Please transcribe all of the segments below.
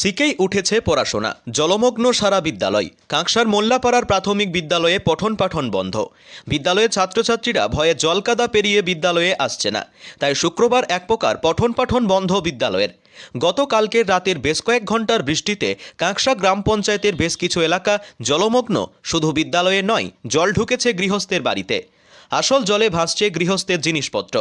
সিকেই উঠেছে পড়াশোনা। জলমগ্ন সারা বিদ্যালয়। কাঁকসার মোল্লাপাড়ার প্রাথমিক বিদ্যালয়ে পঠন পাঠন বন্ধ। বিদ্যালয়ের ছাত্রছাত্রীরা ভয়ে জলকাদা পেরিয়ে বিদ্যালয়ে আসছে না। তাই শুক্রবার এক প্রকার পঠন পাঠন বন্ধ বিদ্যালয়ের। গতকালকের রাতের বেশ কয়েক ঘণ্টার বৃষ্টিতে কাঁকসা গ্রাম পঞ্চায়েতের বেশ কিছু এলাকা জলমগ্ন। শুধু বিদ্যালয়ে নয়, জল ঢুকেছে গৃহস্থের বাড়িতে। আসল জলে ভাসছে গৃহস্থের জিনিসপত্র।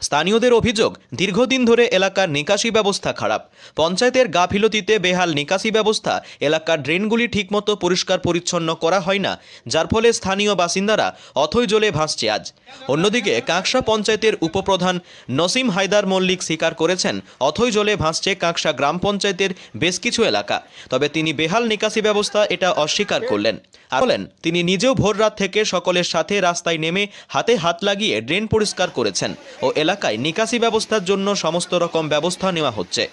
স্থানীয়দের অভিযোগ, দীর্ঘদিন ধরে এলাকার নিকাশি ব্যবস্থা খারাপ। পঞ্চায়েতের গাফিলতিতে বেহাল নিকাশি ব্যবস্থা, এলাকার ড্রেনগুলি ঠিকমতো পরিষ্কার পরিচ্ছন্ন করা হয় না, যার ফলে স্থানীয় বাসিন্দারা অথই জলে ভাসছে আজ। অন্যদিকে কাঁকসা পঞ্চায়েতের উপপ্রধান নসিম হায়দার মল্লিক স্বীকার করেছেন, অথই জলে ভাসছে কাঁকসা গ্রাম পঞ্চায়েতের বেশ কিছু এলাকা। তবে তিনি বেহাল নিকাশি ব্যবস্থা এটা অস্বীকার করলেন। আর বলেন, তিনি নিজেও ভোর রাত থেকে সকলের সাথে রাস্তায় নেমে হাতে হাত লাগিয়ে ড্রেন পরিষ্কার করেছেন ও এলাকায় নিকাশি ব্যবস্থার জন্য সমস্ত রকম ব্যবস্থা নেওয়া হচ্ছে।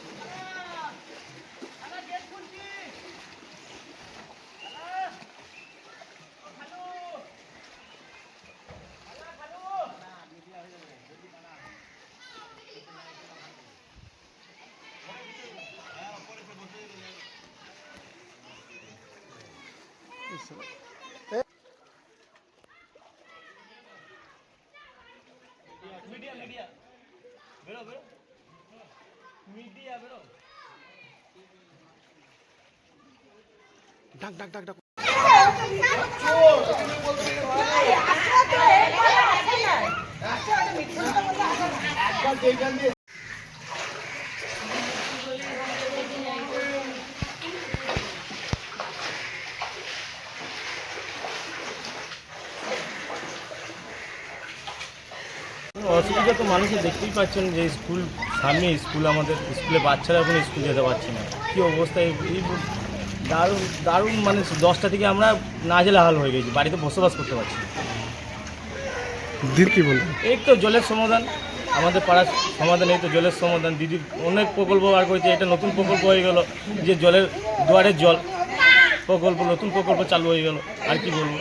ডাক ডাক ডাক ডাক। অসুবিধা তো মানুষের দেখতেই পাচ্ছেন যে স্কুল সামনে স্কুল আমাদের স্কুলে বাচ্চারা এখন স্কুল যেতে পারছে না। কী অবস্থা? এই দারুণ দারুণ মানে দশটা থেকে আমরা নাজেলা হাল হয়ে গেছি বাড়িতে বসবাস করতে পারছি না। দিদি কি বলবেন এই তো জলের সমাধান আমাদের পাড়ার সমাধান এই তো জলের সমাধান। দিদি অনেক প্রকল্প বার করেছে এটা নতুন প্রকল্প হয়ে গেল যে জলের দুয়ারের জল প্রকল্প নতুন প্রকল্প চালু হয়ে গেল আর কি বলব?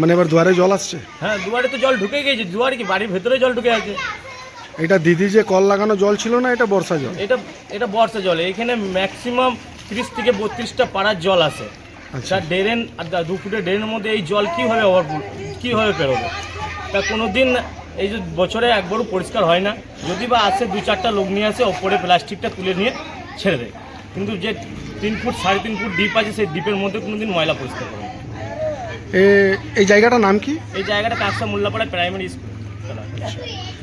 মানে এবার দুয়ারে জল আসছে? হ্যাঁ দুয়ারে তো জল ঢুকে গেছে দুয়ারে কি বাড়ির ভেতরে জল ঢুকে আছে? এটা দিদি যে কল লাগানো জল ছিল না এটা বর্ষা জল? এটা এটা বর্ষা জল। এখানে ম্যাক্সিমাম তিরিশ থেকে বত্রিশটা পাড়ার জল আসে আচ্ছা। ড্রেন আর দা- ফুটের ড্রেনের মধ্যে এই জল কীভাবে কীভাবে পেরোবে? তা কোনো দিন এই যে বছরে একবারও পরিষ্কার হয় না। যদি বা আসে দু চারটা লোক নিয়ে আসে ওপরে প্লাস্টিকটা তুলে নিয়ে ছেড়ে দেয়। কিন্তু যে তিন ফুট সাড়ে তিন ফুট ডিপ আছে সেই ডিপের মধ্যে কোনো দিন ময়লা পরিষ্কার করে এই জায়গাটার নাম কি? এই জায়গাটা কাঁকসা মোল্লাপাড়া প্রাইমারি স্কুল তো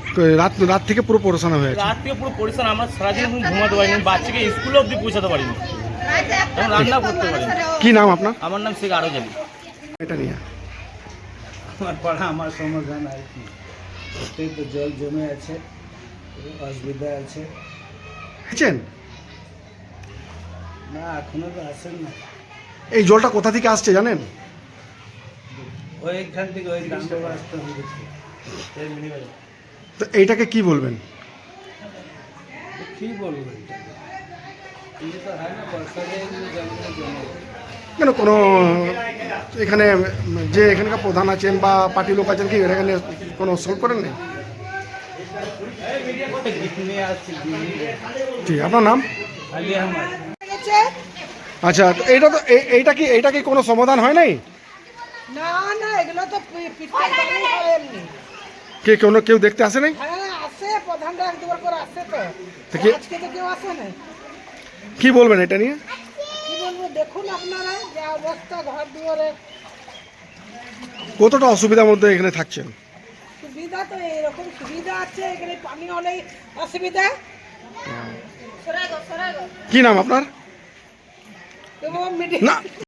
রাত রাত থেকে পুরো পড়াশোনা হয়ে আছে রাত থেকে পুরো পরিষ্কার আমরা সারাদিন এখন ঘুমাতে পারিনি বাচ্চাকে স্কুলে অবধি পৌঁছাতে পারিনি। রান্না করতে পারিনি। কি নাম আপনার? আমার নাম শেখ আরও জানি। এটা নিয়ে। আমার পাড়া আমার সমাধান আর কি। ওতেই তো জল জমে আছে অসুবিধা আছে। দেখছেন না এখনও তো আসেন না। এই জলটা কোথা থেকে আসছে জানেন? ওইখান থেকে ওই দামটা আসতে হবে তো এইটাকে কি বলবেন? কী কেন কোনো এখানে যে এখানকার প্রধান আছেন বা পার্টি লোক আছেন কি এখানে কোনো সলভ করেন না নিয়ে আসছি ঠিক আপনার নাম? আচ্ছা তো এইটা তো এই- এইটা কি এইটা কি কোনো সমাধান হয় নাই? না না এগুলো তো কে কোনো কেউ দেখতে আসে নাই? হ্যাঁ কি- তো কেউ আসে না কি বলবেন এটা নিয়ে? দেখুন আপনারা যা অবস্থা ঘর দুয়ারে। কতটা অসুবিধার মধ্যে এখানে থাকছেন? সুবিধা তো এরকম সুবিধা আছে এখানে পানি অসুবিধা। কি নাম আপনার? না।